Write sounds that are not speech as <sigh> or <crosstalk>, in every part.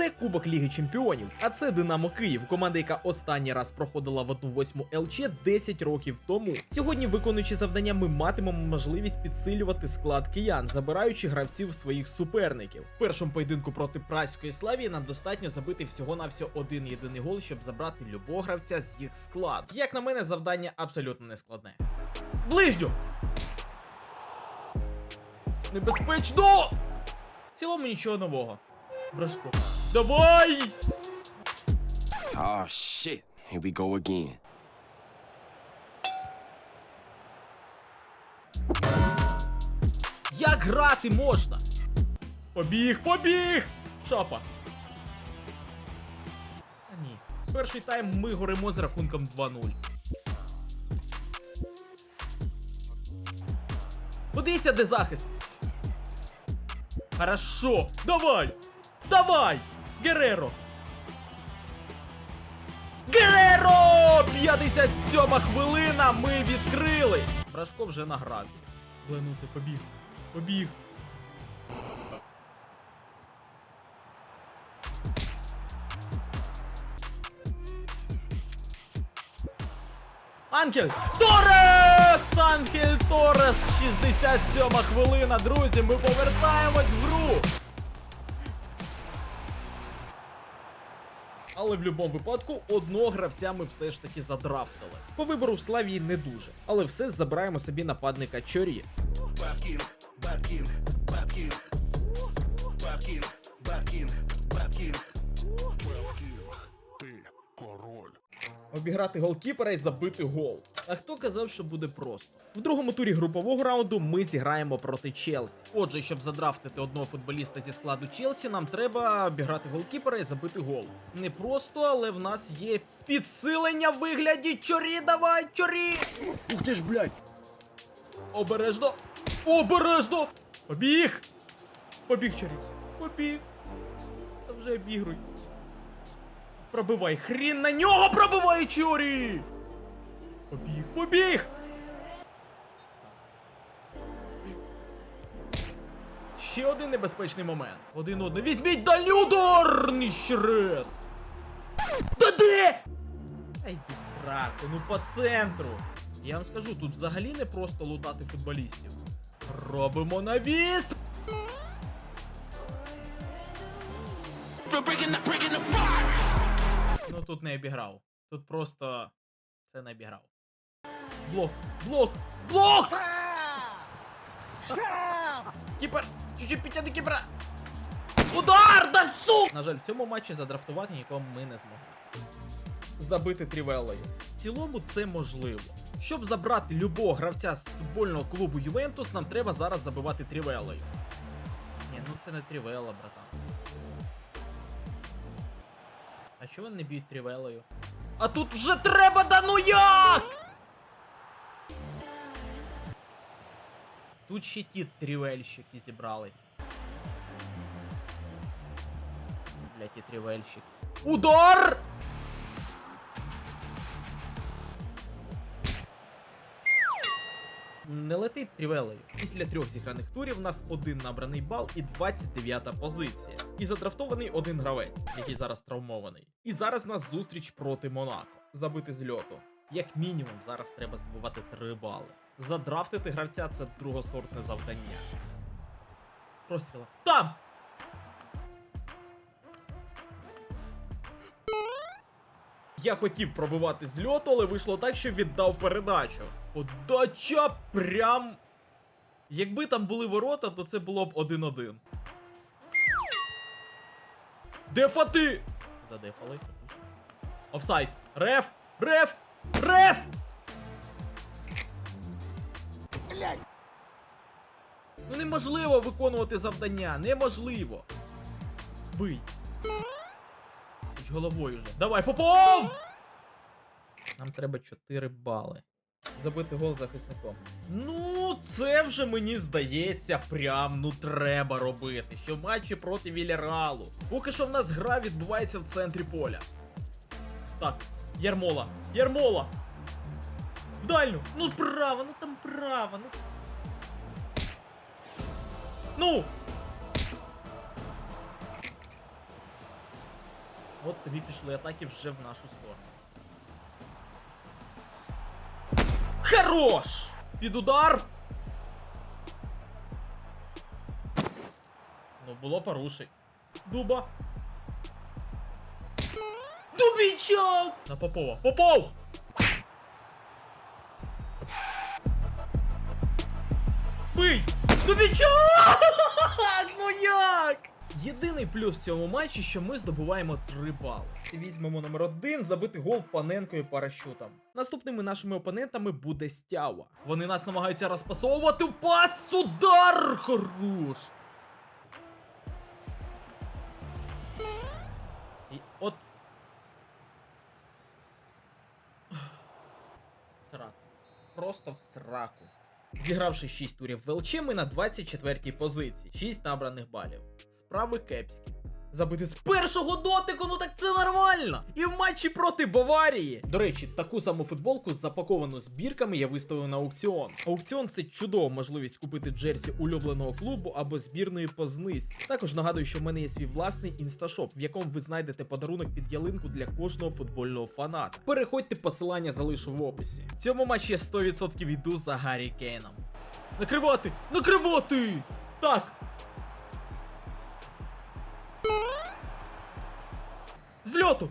Це Кубок Ліги Чемпіонів, а це Динамо Київ, команда, яка останній раз проходила в 1-8 ЛЧ 10 років тому. Сьогодні, виконуючи завдання, ми матимемо можливість підсилювати склад киян, забираючи гравців своїх суперників. В першому поєдинку проти праської славії нам достатньо забити всього-навсього один єдиний гол, щоб забрати любого гравця з їх складу. Як на мене, завдання абсолютно не складне. Ближню! Небезпечно! В цілому нічого нового. Брашко. Давай! Oh shit. Here we go again. Як грати можна? Побіг, побіг! Шапа. А ні. Перший тайм ми горимо з рахунком 2-0. Подивіться, де захист. Хорошо. Давай! Давай! Гереро! Гереро! 57 хвилина! Ми відкрились! Брашко вже награвся. Бленуться, побіг. Побіг. Анхель Торес! Анхель Торес! 67 хвилина, друзі, ми повертаємось в гру. Але в будь-якому випадку одного гравця ми все ж таки задрафтили. По вибору в Славії не дуже, але все забираємо собі нападника Чорі. King, Bad King, Bad King. Bad King, ти король. Обіграти голкіпера і забити гол. А хто казав, що буде просто? В другому турі групового раунду ми зіграємо проти Челсі. Отже, щоб задрафтити одного футболіста зі складу Челсі, нам треба обіграти голкіпера і забити гол. Не просто, але в нас є підсилення в вигляді чорі. Давай, чорі! Ух ти ж, блядь. Обережно! Обережно! Побіг! Побіг, чорі! Побіг! Та вже обігруй. Пробивай, хрін на нього пробивай, чорі! Побіг, побіг! Ще один небезпечний момент. Один одне. Візьміть далі удар! Ніщерет! Та де? Ай ти ну по центру. Я вам скажу, тут взагалі не просто лутати футболістів. Робимо навіс! Bringing the, bringing the fire. Ну тут не обіграв. Тут просто це не обіграв. Блок! Блок! Блок! Кіпер! Чуть-чуть підтягни кіпера! Удар! Да сук! На жаль, в цьому матчі задрафтувати нікого ми не змогли. Забити трівелою. В цілому це можливо. Щоб забрати любого гравця з футбольного клубу Ювентус, нам треба зараз забивати трівелою. Ні, ну це не трівела, братан. А чого вони не б'ють трівелою? А тут вже треба да ну як! Тут ще ті трівельщики зібрались. Блять, і трівельщик. Удар! Не летить трівелею. Після трьох зіграних турів у нас один набраний бал і 29 позиція. І задрафтований один гравець, який зараз травмований. І зараз нас зустріч проти Монако. Забити з льоту. Як мінімум, зараз треба здобувати 3 бали. Задрафтити гравця це другосортне завдання. Простріла. Там! Я хотів пробивати з льоту, але вийшло так, що віддав передачу. Подача прям. Якби там були ворота, то це було б 1-1. Дефати! Задефали. Офсайд. Реф! Реф! Реф! Ну неможливо виконувати завдання, неможливо. Бий. Хоч головою вже. Давай, Попов! Нам треба 4 бали. Забити гол захисником. Ну, це вже мені здається, прям ну треба робити. Що в матчі проти Вільяралу. Поки що в нас гра відбувається в центрі поля. Так, Ярмола. Ярмола! В дальню! Ну право, ну там право, ну. Ну! От тобі пішли атаки вже в нашу сторону. Хорош! Під удар! Ну, було порушень. Дуба. Дубічок! На Попова. Попов! Бий! Дубічок! Єдиний плюс в цьому матчі, що ми здобуваємо 3 бали. Візьмемо номер один, забити гол паненкою парашутом. Наступними нашими опонентами буде Стява. Вони нас намагаються розпасовувати пас, удар! Хорош! І от. <sighs> Сраку. Просто в сраку. Зігравши 6 турів в ВЛЧ, ми на 24-й позиції, 6 набраних балів. Справи кепські. Забити з першого дотику, ну так це нормально! І в матчі проти Баварії. До речі, таку саму футболку запаковану збірками я виставив на аукціон. Аукціон це чудова можливість купити джерсі улюбленого клубу або збірної по знизці. Також нагадую, що в мене є свій власний інсташоп, в якому ви знайдете подарунок під ялинку для кожного футбольного фаната. Переходьте, посилання залишу в описі. В цьому матчі я 100% йду за Гаррі Кейном. Накривати! Накривати! Так! Зльоту!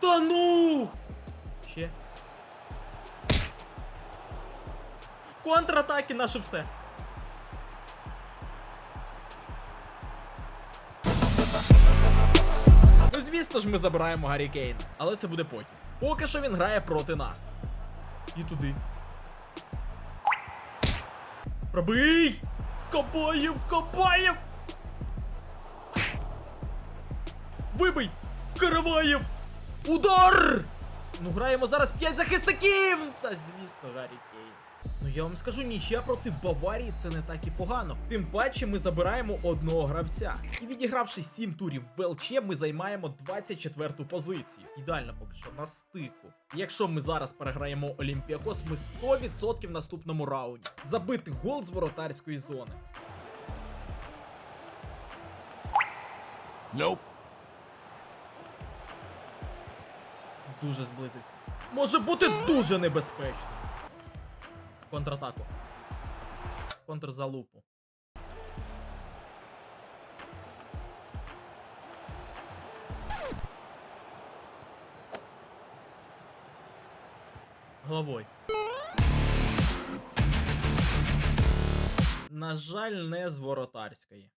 Та ну! Ще. Контратаки наше все. Ну, звісно ж, ми забираємо Гаррі Кейна, але це буде потім. Поки що він грає проти нас. І туди. Пробий! Копаєв, Копаєв! Вибий! Караваєв! Удар! Ну граємо зараз 5 захисників! Та звісно, Гаррі Кейн. Ну я вам скажу, нічия проти Баварії це не так і погано. Тим паче ми забираємо одного гравця. І відігравши 7 турів в ЛЧ, ми займаємо 24-ту позицію. Ідеально поки що на стику. Якщо ми зараз переграємо Олімпіакос, ми 100% в наступному раунді. Забити гол з воротарської зони. Nope. Дуже зблизився. Може бути дуже небезпечно. Контратаку. Контрзалупу. Головой. На жаль, не з воротарської.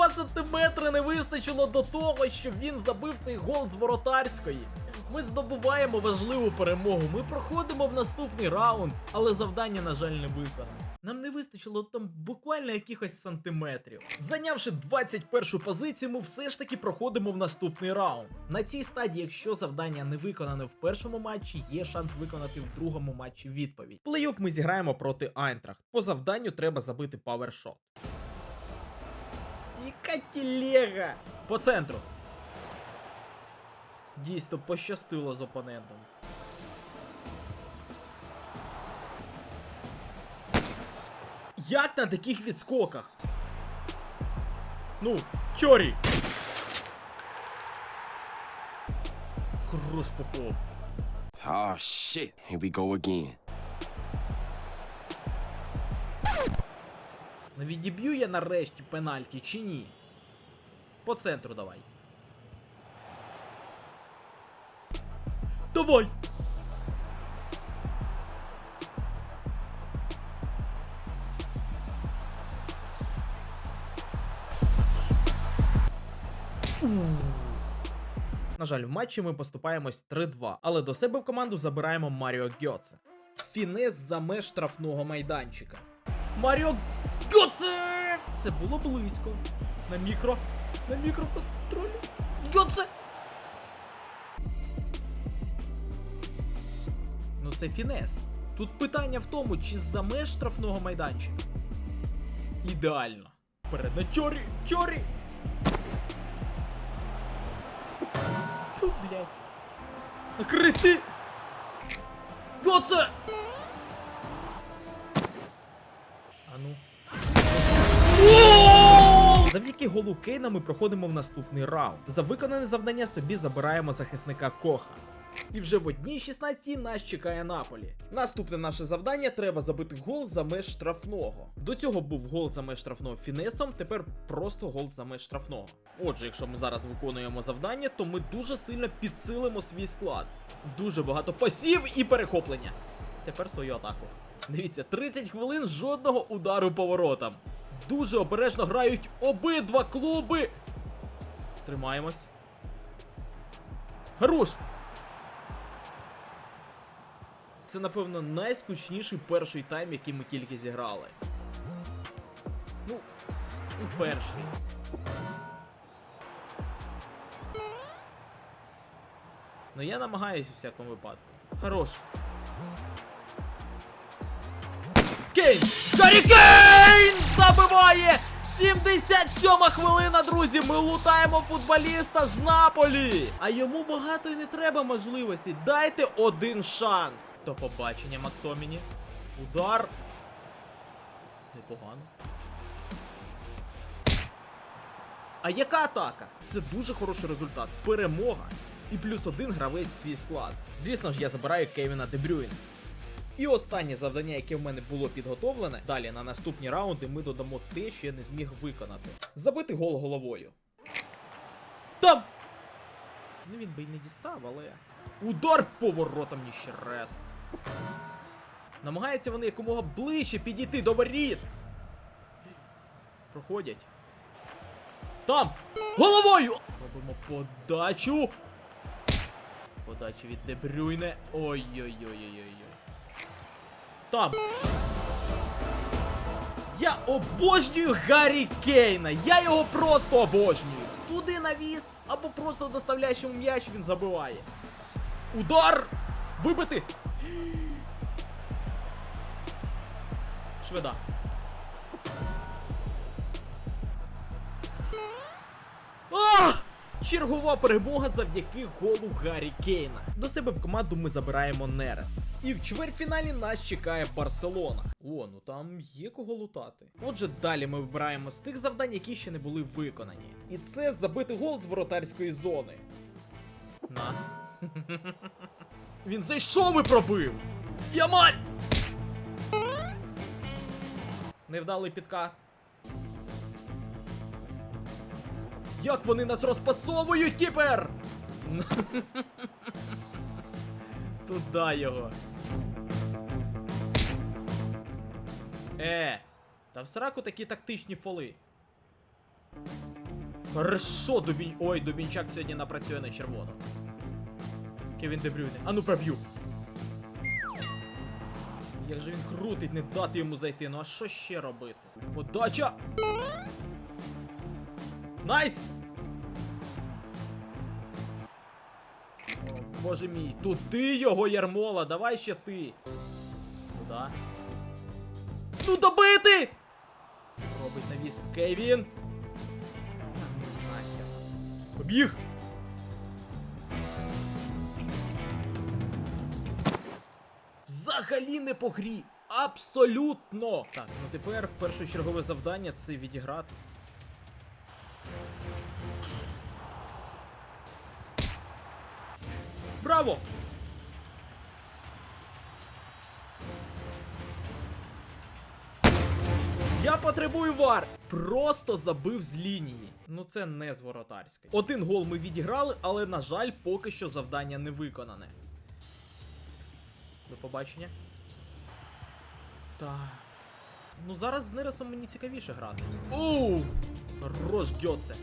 Два сантиметри не вистачило до того, щоб він забив цей гол з воротарської. Ми здобуваємо важливу перемогу. Ми проходимо в наступний раунд, але завдання, на жаль, не виконано. Нам не вистачило там буквально якихось сантиметрів. Зайнявши 21 позицію, ми все ж таки проходимо в наступний раунд. На цій стадії, якщо завдання не виконане в першому матчі, є шанс виконати в другому матчі відповідь. Плей-офф ми зіграємо проти Айнтрахт. По завданню треба забити павершот. Яка телега! По центру. Дійсно, пощастило з опонентом. Як на таких відскоках? Ну, чорі! Хорош Попов. Oh shit, here we go again. Відіб'ю я нарешті пенальті чи ні? По центру давай. Давай! На жаль, в матчі ми поступаємось 3-2, але до себе в команду забираємо Маріо Гьоце. Фінес за меж штрафного майданчика. Маріо Гьоце! Це було близько. На мікро. На мікроконтролі. Гьоце! Ну це фінес. Тут питання в тому, чи за меж штрафного майданчика. Ідеально. Вперед на чорі! Чорі! Ту, блядь. Накрити! Гоце! Завдяки голу Кейна ми проходимо в наступний раунд. За виконане завдання собі забираємо захисника Коха. І вже в одній 16 нас чекає Наполі. Наступне наше завдання треба забити гол за меж штрафного. До цього був гол за меж штрафного фінесом, тепер просто гол за меж штрафного. Отже, якщо ми зараз виконуємо завдання, то ми дуже сильно підсилимо свій склад. Дуже багато пасів і перехоплення. Тепер свою атаку. Дивіться, 30 хвилин жодного удару по воротам. Дуже обережно грають обидва клуби. Тримаємось. Хорош! Це, напевно, найскучніший перший тайм, який ми тільки зіграли. Ну, ну, перший. Ну я намагаюсь у всякому випадку. Хорош. Кейн! Гаррі Кейн! Забиває! 77 хвилина, друзі! Ми лутаємо футболіста з Наполі! А йому багато і не треба можливостей. Дайте один шанс. До побачення, Мактоміні. Удар. Непогано. А яка атака? Це дуже хороший результат. Перемога. І плюс один гравець в свій склад. Звісно ж, я забираю Кевіна Дебрюйна. І останнє завдання, яке в мене було підготовлене. Далі на наступні раунди ми додамо те, що я не зміг виконати. Забити гол головою. Там! Ну він би й не дістав, але. Удар поворотом ніщерет. Намагаються вони якомога ближче підійти до воріт. Проходять. Там! Головою! Робимо подачу. Подача від Дебрюйне. Ой-ой-ой-ой-ой. Там. Я обожнюю Гаррі Кейна. Я його просто обожнюю. Туди навіс, або просто доставляєш йому м'яч, він забиває. Удар! Вибити! Шведа. А! Чергова перемога завдяки голу Гаррі Кейна. До себе в команду ми забираємо Нерес. І в чвертьфіналі нас чекає Барселона. О, ну там є кого лутати. Отже, далі ми вибираємо з тих завдань, які ще не були виконані. І це забити гол з воротарської зони. На. Він зайшов і пробив! Ямаль! Невдалий підкат. Як вони нас розпасовують тепер? Туда його. Е, та в сраку такі тактичні фоли. Хорошо, Дубінь. Ой, Дубінчак сьогодні напрацює на червону. Кевін Дебрюйне. А ну проб'ю. Як же він крутить, не дати йому зайти. Ну а що ще робити? Подача! Найс! Боже мій, туди його ярмола, давай ще ти. Куда? Ну добити! Робить навіс Кевін. Побіг! Взагалі не по грі. Абсолютно! Так, ну тепер першочергове завдання це відігратись. Браво! Я потребую вар! Просто забив з лінії. Ну це не з воротарської. Один гол ми відіграли, але, на жаль, поки що завдання не виконане. До побачення. Так. Ну зараз з Нересом мені цікавіше грати. Оу! Хорош Гьоце.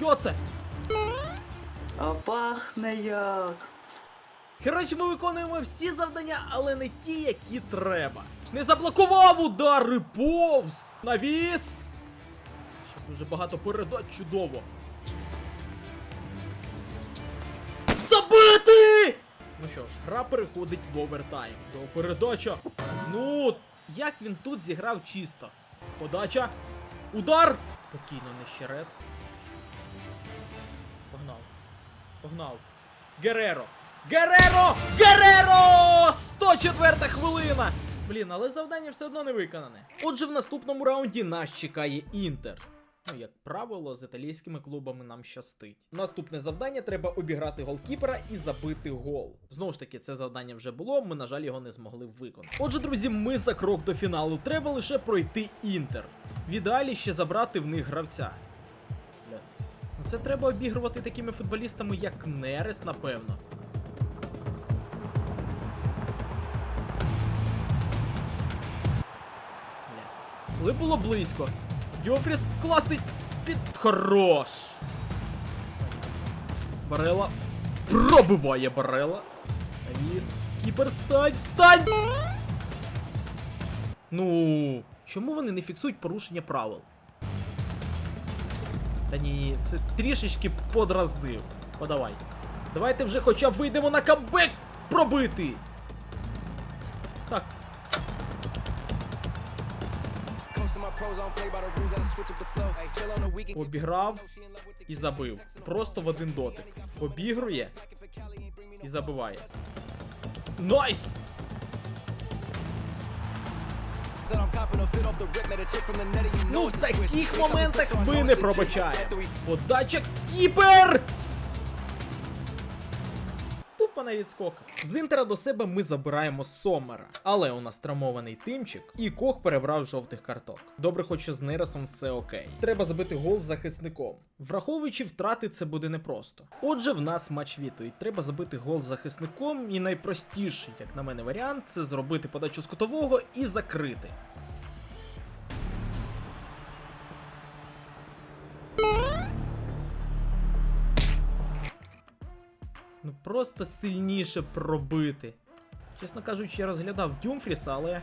Гьоце! А пахне як. Коротше, ми виконуємо всі завдання, але не ті, які треба. Не заблокував удари, повз! Навіс! Ще дуже багато передач чудово. Забити! Ну що ж, гра переходить в овертайм. До передача. Ну, як він тут зіграв чисто. Подача. Удар! Спокійно, не щерет. Погнав. Гереро. Гереро! Гереро! 104 хвилина! Блін, але завдання все одно не виконане. Отже, в наступному раунді нас чекає Інтер. Ну, як правило, з італійськими клубами нам щастить. Наступне завдання треба обіграти голкіпера і забити гол. Знову ж таки, це завдання вже було, ми, на жаль, його не змогли виконати. Отже, друзі, ми за крок до фіналу. Треба лише пройти інтер. В ідеалі ще забрати в них гравця. Це треба обігрувати такими футболістами, як Нерес, напевно. Але було близько. Дьофріс класний під. Хорош! Барела. Пробиває Барела. Навіс. Кіпер стань! Стань! Ну. Чому вони не фіксують порушення правил? Та ні, це трішечки подразнив. Подавай. Давайте вже хоча б вийдемо на камбек пробити. Так, Обіграв і забив. Просто в один дотик. Обігрує і забиває. Найс! Ну, в таких моментах ми не пробачаємо. Подача кіпер! Тупо на. З інтера до себе ми забираємо Сомера. Але у нас травмований тимчик, і Кох перебрав жовтих карток. Добре, хоч з Нересом все окей. Треба забити гол з захисником. Враховуючи втрати, це буде непросто. Отже, в нас матч відповідь. Треба забити гол з захисником, і найпростіший, як на мене, варіант це зробити подачу з кутового і закрити. Ну просто сильніше пробити. Чесно кажучи, я розглядав Дюмфріса, але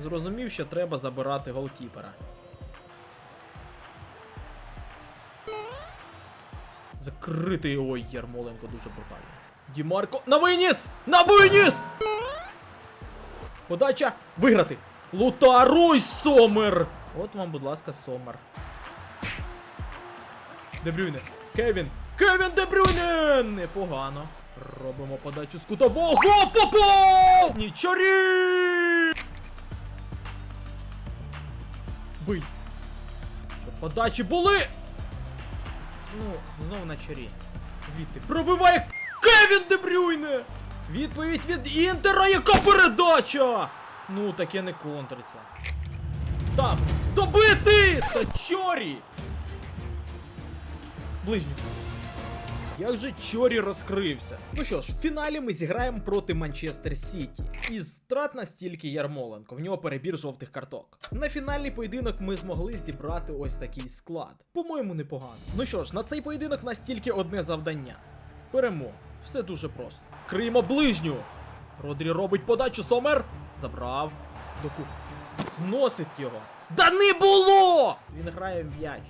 зрозумів, що треба забирати голкіпера. Закритий ой, Ярмоленко дуже брутально. Дімарко. На виніс! На виніс! Подача! Виграти! Лутаруй, Сомер! От вам, будь ласка, Сомер. Дебрюйне. Кевін. Кевін Дебрюйне! Непогано. Робимо подачу з кутового. Попов! Нічорі! Бий. Щоб подачі були! Ну, знову на чорі. Звідти. Пробиває Кевін Дебрюйне! Відповідь від Інтера, яка передача! Ну, таке не контриться. Там! Добити! Та чорі! Ближній. Як же Чорі розкрився? Ну що ж, в фіналі ми зіграємо проти Манчестер Сіті. Із втрат настільки Ярмоленко, в нього перебір жовтих карток. На фінальний поєдинок ми змогли зібрати ось такий склад. По-моєму, непогано. Ну що ж, на цей поєдинок в нас тільки одне завдання: перемога. Все дуже просто. Криємо ближню. Родрі робить подачу Сомер. Забрав. Доку. Зносить його. Да не було! Він грає в м'яч.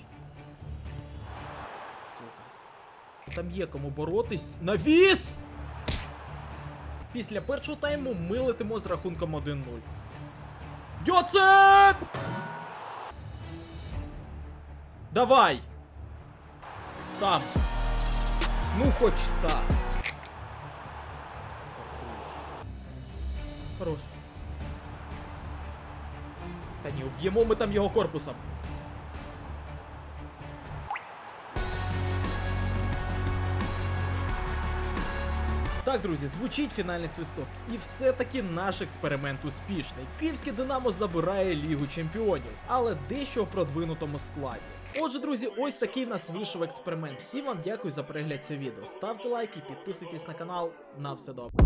Там є кому боротись. Навіс! Після першого тайму ми летимо з рахунком 1-0. Йоцеп! Давай! Там! Ну хоч так. Хорош. Та ні, уб'ємо ми там його корпусом. Так, друзі, звучить фінальний свисток. І все-таки наш експеримент успішний. Київське Динамо забирає Лігу чемпіонів, але дещо в продвинутому складі. Отже, друзі, ось такий нас вийшов експеримент. Всім вам дякую за перегляд цього відео. Ставте лайки, підписуйтесь на канал. На все добре.